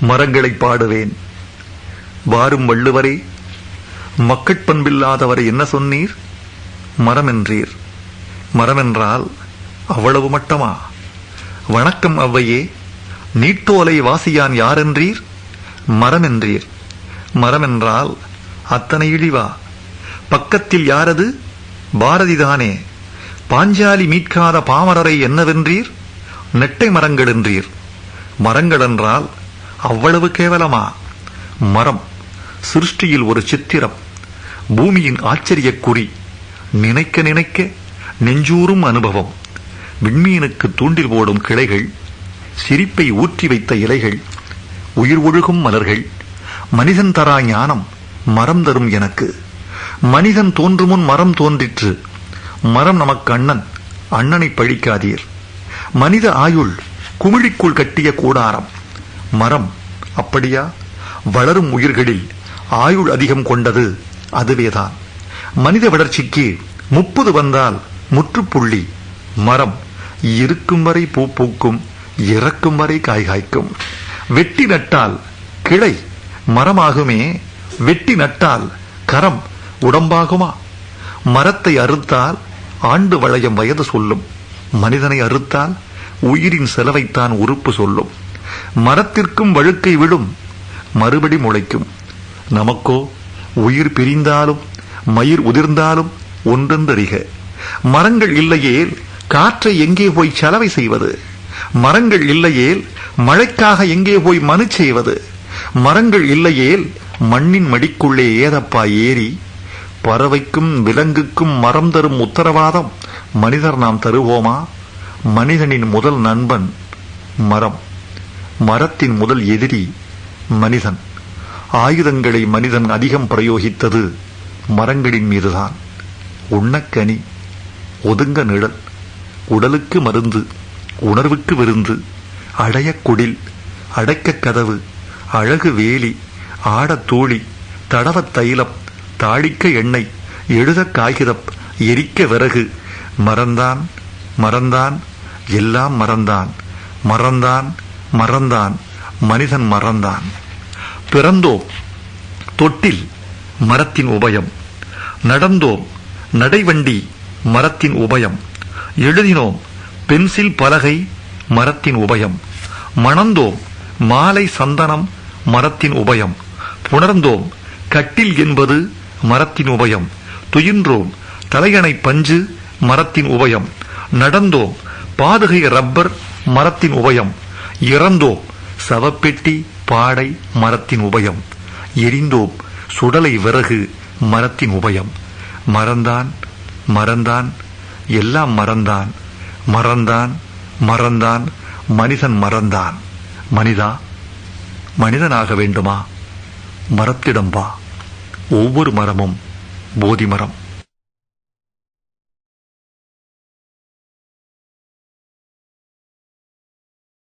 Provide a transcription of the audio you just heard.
மரங்களை பாடுவேன். வாரும் வள்ளுவரே மக்கட்பண்பில்லாதவரை என்ன சொன்னீர்? மரமென்றீர். மரமென்றால் அவ்வளவு மட்டமா? வணக்கம் அவ்வையே நீட்டோலை வாசியான் யாரென்றீர்? மரமென்றீர். மரமென்றால் அத்தனை இழிவா? பக்கத்தில் யாரது? பாரதிதானே பாஞ்சாலி மீட்காத பாமரரை என்னவென்றீர்? நெட்டை மரங்கள் என்றீர் மரங்கள் என்றால் அவ்வளவு கேவலமா? மரம் சிருஷ்டியில் ஒரு சித்திரம் பூமியின் ஆச்சரியக் குறி நினைக்க நினைக்க நெஞ்சூறும் அனுபவம் விண்மீனுக்கு தூண்டில் போடும் கிளைகள் சிரிப்பை ஊற்றி வைத்த இலைகள் உயிர் ஒழுகும் மலர்கள் மனிதன் தரா ஞானம் மரம் தரும் எனக்கு. மனிதன் தோன்றுமுன் மரம் தோன்றிற்று. மரம் நமக்கு அண்ணன் அண்ணனை பழிக்காதீர். மனித ஆயுள் குமிழிக்குள் கட்டிய கூடாரம். மரம். அப்படியா? வளரும் உயிர்களில் ஆயுள் அதிகம் கொண்டது அதுவேதான். மனித வளர்ச்சிக்கு முப்பது வந்தால் முற்றுப்புள்ளி மரம் இருக்கும் வரை பூ பூக்கும் இறக்கும் வரை காய் காய்க்கும். வெட்டி நட்டால் கிளை மரமாகுமே. வெட்டி நட்டால் கரம் உடம்பாகுமா? மரத்தை அறுத்தால் ஆண்டு வளையம் வயது சொல்லும். மனிதனை அறுத்தால் உயிரின் செலவைத்தான் உறுப்பு சொல்லும். மரத்திற்கும் வழுக்கை விடும் மறுபடி முளைக்கும். நமக்கோ உயிர் பிரிந்தாலும் மயிர் உதிர்ந்தாலும் ஒன்றென்றறிக. மரங்கள் இல்லையேல் காற்றை எங்கே போய் செலவை செய்வது? மரங்கள் இல்லையேல் மழைக்காக எங்கே போய் மனு செய்வது? மரங்கள் இல்லையேல் மண்ணின் மடிக்குள்ளே ஏதப்பா ஏறி பறவைக்கும் விலங்குக்கும் மரம் தரும் உத்தரவாதம் மனிதர் நாம் தருவோமா? மனிதனின் முதல் நண்பன் மரம். மரத்தின் முதல் எதிரி மனிதன். ஆயுதங்களை மனிதன் அதிகம் பிரயோகித்தது மரங்களின் மீதுதான். உண்ணக்கனி ஒதுங்க நிழல் உடலுக்கு மருந்து உணர்வுக்கு விருந்து அடையக் குடில் அடைக்கக் கதவு அழகு வேலி ஆடத் தூளி தடவத் தைலம் தாளிக்க எண்ணெய் எழுத காகிதம் எரிக்க விறகு மறந்தான் மறந்தான் எல்லாம் மறந்தான் மறந்தான் மறந்தான் மனிதன் மறந்தான். பிறந்தோம் தொட்டில் மரத்தின் உபயம். நடந்தோம் நடைவண்டி மரத்தின் உபயம். எழுதினோம் பென்சில் பலகை மரத்தின் உபயம். மணந்தோம் மாலை சந்தனம் மரத்தின் உபயம். புணர்ந்தோம் கட்டில் என்பது மரத்தின் உபயம். துயின்றோம் தலையணை பஞ்சு மரத்தின் உபயம். நடந்தோம் பாதுகை ரப்பர் மரத்தின் உபயம். இறந்தோம். சவப்பெட்டி பாடை மரத்தின் உபயம். எரிந்தோம். சுடலை விறகு மரத்தின் உபயம். மறந்தான் மறந்தான் எல்லாம் மறந்தான். மறந்தான் மறந்தான் மனிதன் மறந்தான். மனிதா மனிதனாக வேண்டுமா? மரத்திடம் வா. ஒவ்வொரு மரமும் போதி மரம்.